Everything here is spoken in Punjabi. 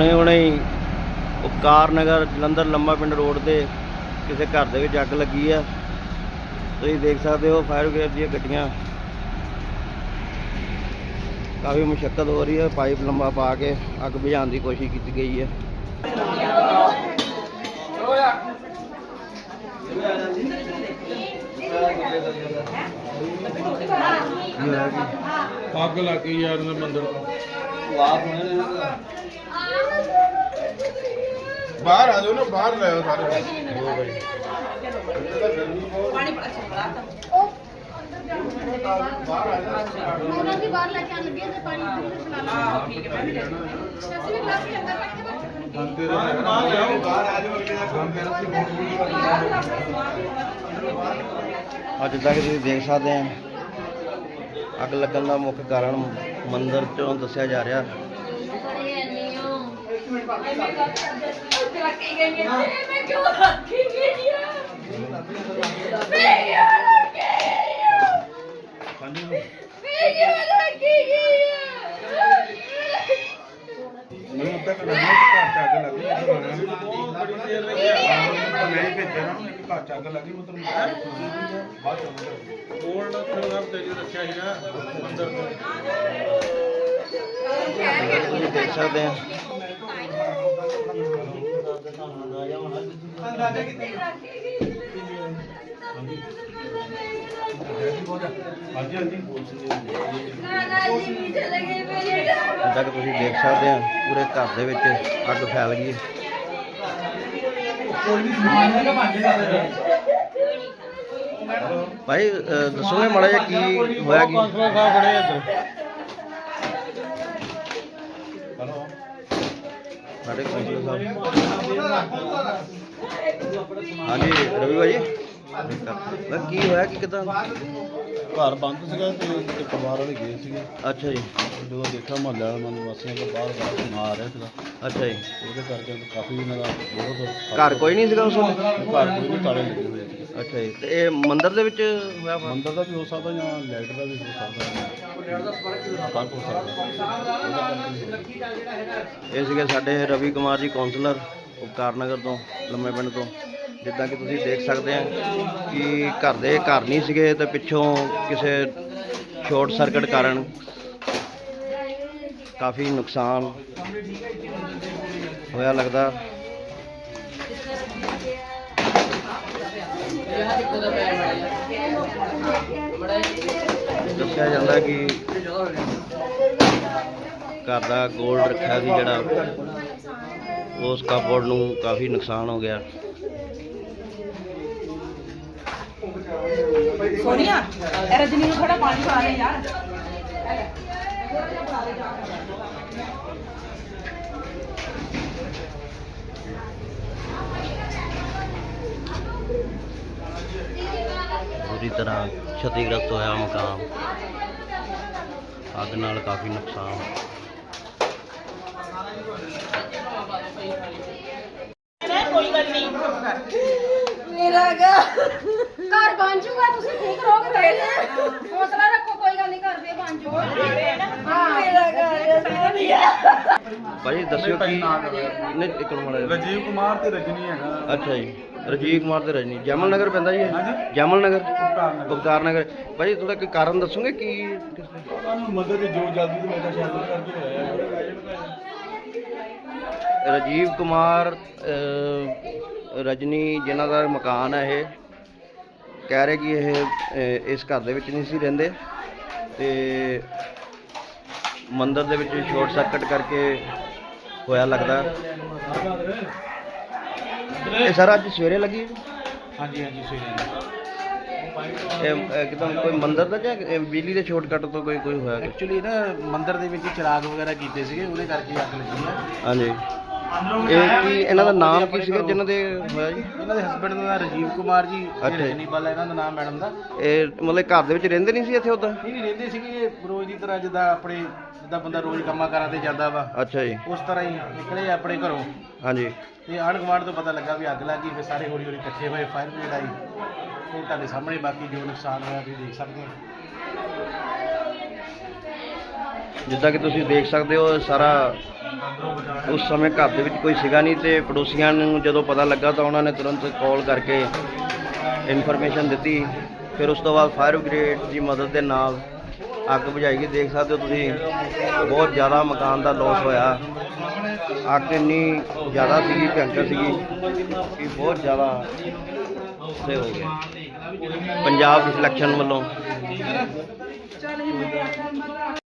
ਹੁਣੇ ਹੁਣੇ ਹੀ ਉਪਕਾਰ ਨਗਰ ਜਲੰਧਰ ਲੰਬਾ ਪਿੰਡ ਰੋਡ ਤੇ ਕਿਸੇ ਘਰ ਦੇ ਵਿੱਚ ਅੱਗ ਲੱਗੀ ਆ। ਤੁਸੀਂ ਦੇਖ ਸਕਦੇ ਹੋ ਫਾਇਰ ਬ੍ਰਿਗੇਡ ਦੀਆਂ ਗੱਡੀਆਂ। ਕਾਫੀ ਮੁਸ਼ਕਲ ਹੋ ਰਹੀ ਹੈ ਪਾਈਪ ਲੰਬਾ ਪਾ ਕੇ ਅੱਗ ਬੁਝਾਉਣ ਦੀ ਕੋਸ਼ਿਸ਼ ਕੀਤੀ ਗਈ ਹੈ ਅੱਗ ਲੱਗ ਗਈ ਯਾਰ ਉਹਦੇ ਮੰਦਰ ਤੋਂ। ਬਾਹਰ ਆ ਜਾਓ ਨਾ ਬਾਹਰ ਲੈ ਆਓ ਸਾਰੇ। ਉਹਨਾਂ ਦੀ ਬਾਹਰ ਲੈ ਕੇ ਆਣ ਲੱਗੇ ਤੇ ਪਾਣੀ ਪੂਰੇ ਪਿਲਾ ਲਾ। ਠੀਕ ਹੈ ਅਸੀਂ ਵੀ ਗਲਾਸ ਦੇ ਅੰਦਰ ਰੱਖ ਕੇ ਬਾਹਰ ਆ ਜਾਓ ਅਗਲੇ ਦਾ ਅੱਜ ਤੱਕ ਤੁਸੀਂ ਦੇਖ ਸਕਦੇ ਆ। ਅੱਗ ਲੱਗਣ ਦਾ ਮੁੱਖ ਕਾਰਨ ਮੰਦਰ ਚੋਂ ਦੱਸਿਆ ਜਾ ਰਿਹਾ। ਮੈਂ ਕਿਉਂ ਰੱਖੀ ਮੈਂ ਘਰ ਚ ਅੱਗ ਲੱਗ ਮੈਂ ਭੇਜਿਆ ਨਾ ਘਰ ਲੱਗੀ ਬਾਅਦ ਚ ਖਰਾਬ ਤੇ ਜੀ ਰੱਖਿਆ ਸੀਗਾ ਮੰਦਰ ਤੋਂ। ਤੁਸੀਂ ਦੇਖ ਸਕਦੇ ਆ। ਹਾਂਜੀ ਤੁਸੀਂ ਦੇਖ ਸਕਦੇ ਆ ਪੂਰੇ ਘਰ ਦੇ ਵਿੱਚ ਅੱਗ ਫੈਲ ਗਈ। ਭਾਈ ਦੱਸੋਗੇ ਮਾੜਾ ਜਿਹਾ ਕੀ ਹੋਇਆ ਕੀ? ਸਾਹਿਬ ਖੜੇ ਇੱਧਰ ਸਾਡੇ ਕੌਂਸਲਰ ਸਾਹਿਬ। ਹਾਂਜੀ ਰਵੀ ਭਾਜੀ। ਮੈਂ ਕੀ ਹੋਇਆ ਕੀ ਕਿਦਾਂ? ਘਰ ਬੰਦ ਸੀਗਾ ਤੇ ਤੇ ਪਰਿਵਾਰ ਵਾਲੇ ਗਏ ਸੀਗੇ। ਅੱਛਾ ਜੀ। ਜਦੋਂ ਦੇਖਿਆ ਮਹੱਲੇ ਵਾਲਾ ਮਨ ਵਾਸੀਆਂ ਦਾ ਬਾਹਰ ਬਾਹਰ ਸੁਣਾ ਆ ਰਿਹਾ ਸੀਗਾ। ਅੱਛਾ ਜੀ। ਉਹਦੇ ਕਰਕੇ ਕਾਫੀ ਇਹਨਾਂ ਦਾ ਬਹੁਤ ਘਰ ਕੋਈ ਨਹੀਂ ਸੀਗਾ ਉਸ ਵੇਲੇ? ਘਰ ਕੋਈ ਨਹੀਂ ਤਾਲੇ ਲੱਗੇ ਹੋਏ ਸੀ ਅੱਛਾ ਜੀ। ਤੇ ਇਹ ਮੰਦਿਰ ਦੇ ਵਿੱਚ ਹੋਇਆ ਵਾ? ਮੰਦਰ ਦਾ ਵੀ ਹੋ ਸਕਦਾ ਜਾਂ ਲਾਈਟ ਦਾ ਵੀ ਹੋ ਸਕਦਾ। ਵੀ ਹੋ। ਇਹ ਸੀਗੇ ਸਾਡੇ ਰਵੀ ਕੁਮਾਰ ਜੀ ਕਾਉਂਸਲਰ ਉਪਕਾਰ ਨਗਰ ਤੋਂ ਲੰਮੇ ਪਿੰਡ ਤੋਂ। ਜਿੱਦਾਂ ਕਿ ਤੁਸੀਂ ਦੇਖ ਸਕਦੇ ਆ ਕਿ ਘਰ ਦੇ ਘਰ ਨਹੀਂ ਸੀਗੇ ਤੇ ਪਿੱਛੋਂ ਕਿਸੇ ਸ਼ਾਰਟ ਸਰਕਟ ਕਾਰਨ ਕਾਫੀ ਨੁਕਸਾਨ ਹੋਇਆ ਲੱਗਦਾ। ਦੱਸਿਆ ਜਾਂਦਾ ਕਿ ਘਰ ਦਾ 골ਡ ਰੱਖਿਆ ਸੀ ਜਿਹੜਾ ਉਸ ਕਾਪੋਰਡ ਨੂੰ ਕਾਫੀ ਨੁਕਸਾਨ ਹੋ ਗਿਆ। ਸੋਨੀਆ ਇਹ ਰਜਨੀ ਨੂੰ ਥੋੜਾ ਪਾਣੀ ਪਾ ਦੇ ਯਾਰ। ਪੂਰੀ ਤਰ੍ਹਾਂ ਛਤੀਗ੍ਰਸਤ ਹੋਇਆ ਮਕਾਨ ਅੱਗ ਨਾਲ ਕਾਫੀ ਨੁਕਸਾਨ। ਕੋਈ ਗੱਲ ਨਹੀਂ। ਮੇਰਾ ਘਰ ਬਣ ਜੂਗਾ ਤੁਸੀਂ ਠੀਕ ਰਹੋਗੇ ਤਾਂ ਹੌਸਲਾ ਰੱਖੋ ਕੋਈ ਗੱਲ ਨਹੀਂ ਵੀ ਬਣ ਜੂਗਾ। ਹਾਂ। ਮੇਰਾ ਘਰ ਭਾਜੀ ਦੱਸਿਓ ਕੀ? ਨਹੀਂ ਇੱਕ ਮਿੰਟ ਮਾੜਾ ਜਿਹਾ। ਰਾਜੀਵ ਕੁਮਾਰ ਤੇ ਰਜਨੀ ਹੈਗਾ। ਅੱਛਾ ਜੀ ਰਜੀਵ ਕੁਮਾਰ ਤੇ ਰਜਨੀ। ਜਮਲ ਨਗਰ ਪੈਂਦਾ ਜੀ ਇਹ? ਹਾਂਜੀ। ਜਮਲ ਨਗਰ? ਉਪਕਾਰ ਨਗਰ। ਉਪਕਾਰ ਨਗਰ। ਭਾਜੀ ਥੋੜਾ ਕੋਈ ਕਾਰਨ ਦੱਸੋਗੇ ਕੀ? ਉਹਨਾਂ ਨੂੰ ਮਦਦ ਜੋ ਜਲਦੀ ਤੋਂ ਮੇਰਾ ਸ਼ਾਇਦ ਕਰਕੇ ਹੋਇਆ ਰਜੀਵ ਕੁਮਾਰ ਅਹ, ਰਜਨੀ ਜਿਨ੍ਹਾਂ ਦਾ ਮਕਾਨ ਹੈ ਇਹ। ਕਹਿ ਰਹੇ ਕਿ ਇਹ ਇਸ ਘਰ ਦੇ ਵਿੱਚ ਨਹੀਂ ਸੀ ਰਹਿੰਦੇ। ਤੇ ਮੰਦਿਰ ਦੇ ਵਿੱਚ ਸ਼ਾਰਟ ਸਰਕਟ ਕਰਕੇ ਹੋਇਆ ਲੱਗਦਾ। ਇਹ ਸਾਰਾ ਅੱਜ ਸਵੇਰੇ ਲੱਗੀ? ਹਾਂਜੀ ਹਾਂਜੀ ਸਹੀ ਇਹ ਕਿਤੋਂ ਕੋਈ ਮੰਦਿਰ ਦਾ ਜਾਂ ਇਹ ਬਿਜਲੀ ਦੇ ਸ਼ਾਰਟਕਟ ਤੋਂ ਕੋਈ ਕੋਈ ਹੋਇਆ? ਐਕਚੁਅਲੀ ਨਾ ਮੰਦਿਰ ਦੇ ਵਿੱਚ ਚਿਰਾਗ ਵਗੈਰਾ ਕੀਤੇ ਸੀਗੇ ਉਹਦੇ ਕਰਕੇ ਅੱਗ ਲੱਗੀ ਹੈ ਹਾਂਜੀ। ਇਹ ਕੀ ਇਹਨਾਂ ਦਾ ਨਾਮ ਕੀ ਸੀਗਾ? ਜਿਨ੍ਹਾਂ ਦੇ ਹੋਇਆ ਜੀ? ਇਹਨਾਂ ਦੇ ਹਸਬੰਡ ਦਾ ਰਾਜੀਵ ਕੁਮਾਰ ਜੀ ਅੱਛਾ। ਰਜਨੀ ਬਾਲਾ ਇਹਨਾਂ ਦਾ ਨਾਮ ਮੈਡਮ ਦਾ। ਇਹ ਮਤਲਬ ਘਰ ਦੇ ਵਿੱਚ ਰਹਿੰਦੇ ਨਹੀਂ ਸੀ ਇੱਥੇ ਉਦਾਂ? ਨਹੀਂ ਨਹੀਂ ਰਹਿੰਦੇ ਸੀਗੇ ਰੋਜ਼ ਦੀ ਤਰ੍ਹਾਂ ਜਿੱਦਾਂ ਆਪਣੇ ਜਿੱਦਾਂ ਬੰਦਾ ਰੋਜ਼ ਕੰਮਾਂ ਕਾਰਾਂ ਤੇ ਜਾਂਦਾ ਵਾ। ਅੱਛਾ ਜੀ। ਉਸ ਤਰ੍ਹਾਂ ਹੀ ਨਿਕਲੇ ਆਪਣੇ ਘਰੋਂ। ਹਾਂਜੀ। ਤੇ ਆਂਢ ਗੁਆਂਢ ਤੋਂ ਪਤਾ ਲੱਗਾ ਵੀ ਅੱਗ ਲੱਗ ਗਈ ਫਿਰ ਸਾਰੇ ਹੌਲੀ ਹੌਲੀ ਇਕੱਠੇ ਹੋਏ ਫਾਇਰ ਬ੍ਰਿਗੇਡ ਆਈ। ਤੇ ਤੁਹਾਡੇ ਸਾਹਮਣੇ ਬਾਕੀ ਜੋ ਨੁਕਸਾਨ ਹੋਇਆ ਤੁਸੀਂ ਦੇਖ ਸਕਦੇ ਹੋ। ਜਿੱਦਾਂ ਕਿ ਤੁਸੀਂ ਦੇਖ ਸਕਦੇ ਹੋ ਸਾਰਾ ਉਸ ਸਮੇਂ ਘਰ ਦੇ ਵਿੱਚ ਕੋਈ ਸੀਗਾ ਨਹੀਂ ਤੇ ਪੜੋਸੀਆਂ ਨੂੰ ਜਦੋਂ ਪਤਾ ਲੱਗਾ ਤਾਂ ਉਹਨਾਂ ਨੇ ਤੁਰੰਤ ਕਾਲ ਕਰਕੇ ਇਨਫੋਰਮੇਸ਼ਨ ਦਿੱਤੀ। ਫਿਰ ਉਸ ਤੋਂ ਬਾਅਦ ਫਾਇਰ ਬ੍ਰਿਗੇਡ ਦੀ ਮਦਦ ਦੇ ਨਾਲ ਅੱਗ ਬੁਝਾਈ ਗਈ। ਦੇਖ ਸਕਦੇ ਹੋ ਤੁਸੀਂ, ਬਹੁਤ ਜ਼ਿਆਦਾ ਮਕਾਨ ਦਾ ਲੋਸ ਹੋਇਆ। ਅੱਗ ਇੰਨੀ ਜ਼ਿਆਦਾ ਸੀਗੀ ਭਿਅੰਕਰ ਸੀਗੀ ਕਿ ਬਹੁਤ ਜ਼ਿਆਦਾ ਸੇ ਹੋ ਗਿਆ। ਪੰਜਾਬ ਦੀ ਸਿਲੈਕਸ਼ਨ ਵੱਲੋਂ।